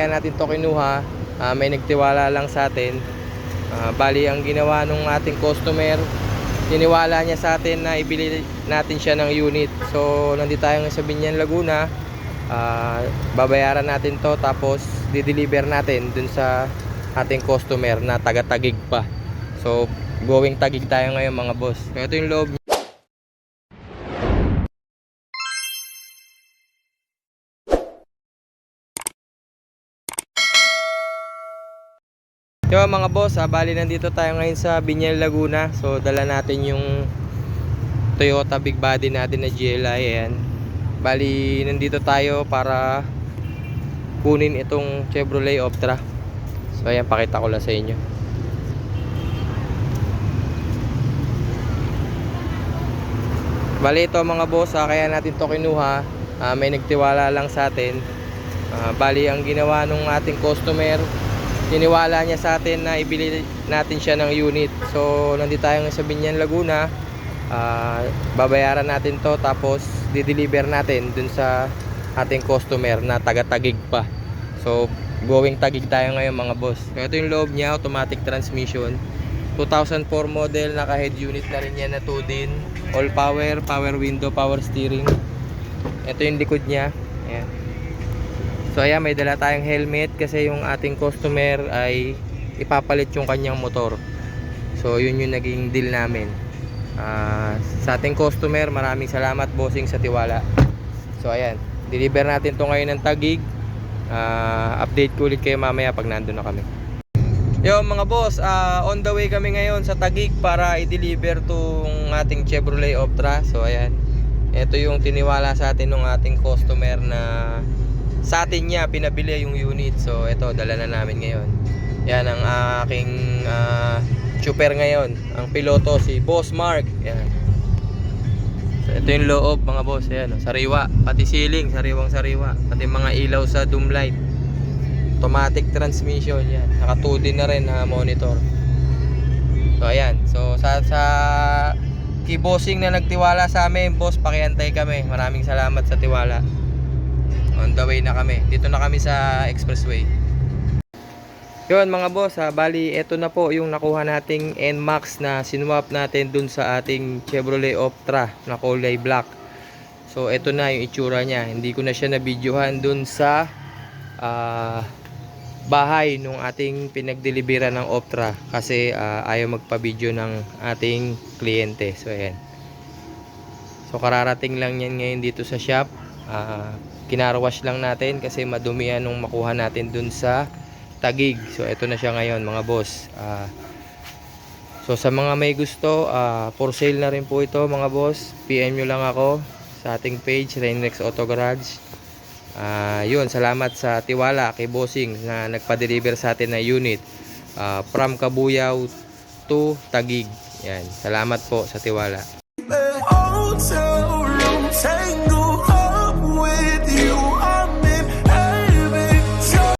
Kaya natin to kinuha, ah, may nagtiwala lang sa atin. Ah, bali ang ginawa nung ating customer, tiniwala niya sa atin na ibili natin siya ng unit. So nandito tayo sa Binyan Laguna. Ah, babayaran natin to tapos di-deliver natin dun sa ating customer na taga-tagig pa. So going tagig tayo ngayon mga boss. Ito yung loob Yo mga boss, ah, bali nandito tayo ngayon sa Binyan Laguna. So dala natin yung Toyota Big Body natin na GLI ayan. Bali nandito tayo para kunin itong Chevrolet Optra. So ayan pakita ko lang sa inyo. Bali ito mga boss, ah, kaya natin to kinuha. Ah, may nagtiwala lang sa atin. Ah, bali ang ginawa nung ating customer, tiniwala niya sa atin na ibili natin siya ng unit. So, nandito tayo sa Binyan, Laguna. Ah, babayaran natin to tapos di-deliver natin dun sa ating customer na taga-tagig pa. So, going tagig tayo ngayon mga boss. So, ito yung loob niya, automatic transmission. 2004 model, naka-head unit na rin yan na 2 din. All power, power window, power steering. Ito yung likod niya. Ayan. So ayan, may dala tayong helmet kasi yung ating customer ay ipapalit yung kanyang motor. So yun yung naging deal namin. Ah, sa ating customer, maraming salamat bossing sa tiwala. So ayan, deliver natin to ngayon ng Tagig. Ah, update ko ulit kayo mamaya pag nandun na kami. Yo mga boss, ah, on the way kami ngayon sa Tagig para i-deliver tong ating Chevrolet Optra. So ayan, ito yung tiniwala sa atin ng ating customer na sa atin niya pinabili yung unit. So ito dala na namin ngayon. Yan ang aking ah, super ngayon. Ang piloto si Boss Mark. Yan. So ito yung loob mga boss. Yan, oh, sariwa. Pati ceiling, sariwang sariwa. Pati mga ilaw sa doom light. Automatic transmission yan. Naka 2D na rin na monitor. So ayan. So sa sa key bossing na nagtiwala sa amin, boss, pakiantay kami. Maraming salamat sa tiwala. On the way na kami. Dito na kami sa expressway. Yun mga boss, ha, bali ito na po yung nakuha nating NMAX na sinwap natin dun sa ating Chevrolet Optra na kulay black. So ito na yung itsura niya. Hindi ko na siya nabidyohan dun sa ah, bahay nung ating pinagdelibera ng Optra kasi ah, ayaw magpa-video ng ating kliyente. So ayan. So kararating lang yan ngayon dito sa shop. Ah, kinarwash lang natin kasi madumi yan nung makuha natin dun sa Tagig. So ito na siya ngayon mga boss. Ah, so sa mga may gusto, ah, for sale na rin po ito mga boss. PM nyo lang ako sa ating page, Rainrex Auto Garage. Ah, yun, salamat sa tiwala kay Bossing na nagpa-deliver sa atin na unit ah, from Kabuyaw to Tagig. Yan, salamat po sa tiwala.